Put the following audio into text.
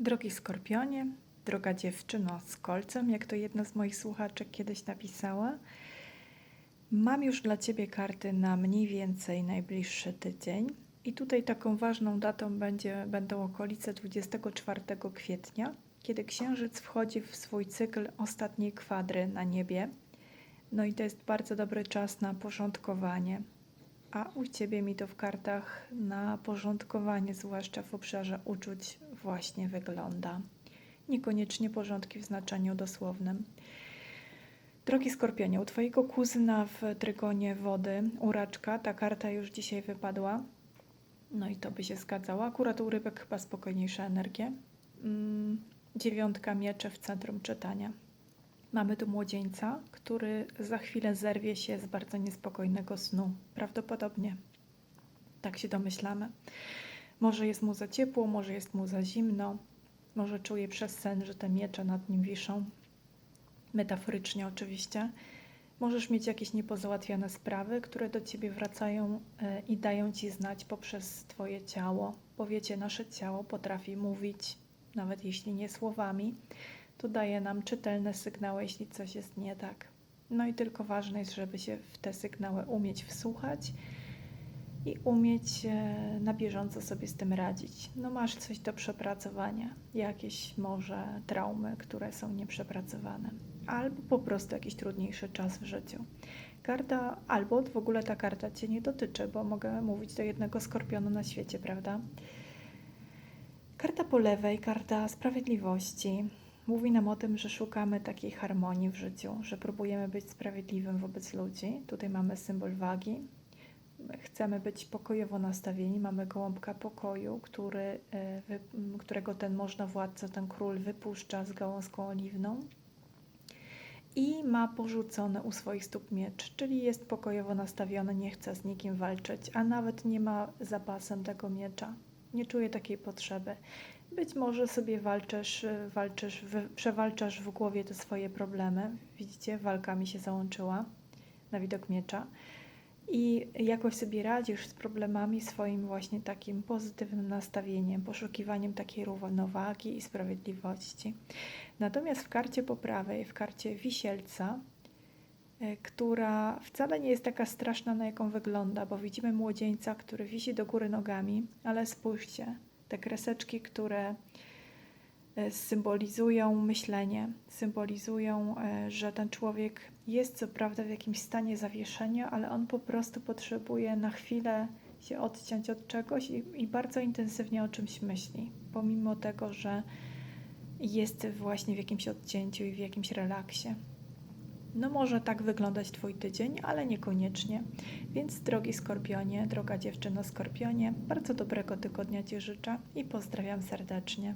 Drogi Skorpionie, droga dziewczyno z kolcem, jak to jedna z moich słuchaczek kiedyś napisała, mam już dla Ciebie karty na mniej więcej najbliższy tydzień. I tutaj taką ważną datą będzie, będą okolice 24 kwietnia, kiedy Księżyc wchodzi w swój cykl ostatniej kwadry na niebie. No i to jest bardzo dobry czas na porządkowanie. A u Ciebie mi to w kartach na porządkowanie, zwłaszcza w obszarze uczuć, właśnie wygląda. Niekoniecznie porządki w znaczeniu dosłownym. Drogi Skorpionie, u Twojego kuzyna w trygonie wody, uraczka, ta karta już dzisiaj wypadła. No i to by się zgadzało. Akurat u rybek chyba spokojniejsza energia. Mm, dziewiątka miecze w centrum czytania. Mamy tu młodzieńca, który za chwilę zerwie się z bardzo niespokojnego snu. Prawdopodobnie. Tak się domyślamy. Może jest mu za ciepło, może jest mu za zimno, może czuje przez sen, że te miecze nad nim wiszą. Metaforycznie oczywiście. Możesz mieć jakieś niepozałatwione sprawy, które do ciebie wracają e, i dają ci znać poprzez twoje ciało. Bo wiecie, nasze ciało potrafi mówić, nawet jeśli nie słowami, to daje nam czytelne sygnały, jeśli coś jest nie tak. No i tylko ważne jest, żeby się w te sygnały umieć wsłuchać i umieć e, na bieżąco sobie z tym radzić. No masz coś do przepracowania, jakieś może traumy, które są nieprzepracowane, albo po prostu jakiś trudniejszy czas w życiu. Karta, albo w ogóle ta karta Cię nie dotyczy, bo mogę mówić do jednego skorpionu na świecie, prawda? Karta po lewej, karta sprawiedliwości, mówi nam o tym, że szukamy takiej harmonii w życiu, że próbujemy być sprawiedliwym wobec ludzi. Tutaj mamy symbol wagi, chcemy być pokojowo nastawieni. Mamy gołąbka pokoju, który, e, którego ten można władca, ten król wypuszcza z gałązką oliwną i ma porzucony u swoich stóp miecz, czyli jest pokojowo nastawiony, nie chce z nikim walczyć, a nawet nie ma zapasem tego miecza. Nie czuje takiej potrzeby. Być może sobie walczysz, walczysz, wy, przewalczasz w głowie te swoje problemy. Widzicie, walka mi się załączyła na widok miecza i jakoś sobie radzisz z problemami swoim właśnie takim pozytywnym nastawieniem, poszukiwaniem takiej równowagi i sprawiedliwości. Natomiast w karcie po prawej, w karcie wisielca, y, która wcale nie jest taka straszna, na jaką wygląda, bo widzimy młodzieńca, który wisi do góry nogami, ale spójrzcie, te kreseczki, które y, symbolizują myślenie, symbolizują, y, że ten człowiek jest co prawda w jakimś stanie zawieszenia, ale on po prostu potrzebuje na chwilę się odciąć od czegoś i, i bardzo intensywnie o czymś myśli, pomimo tego, że jest właśnie w jakimś odcięciu i w jakimś relaksie. No może tak wyglądać Twój tydzień, ale niekoniecznie. Więc drogi Skorpionie, droga dziewczyno Skorpionie, bardzo dobrego tygodnia Ci życzę i pozdrawiam serdecznie.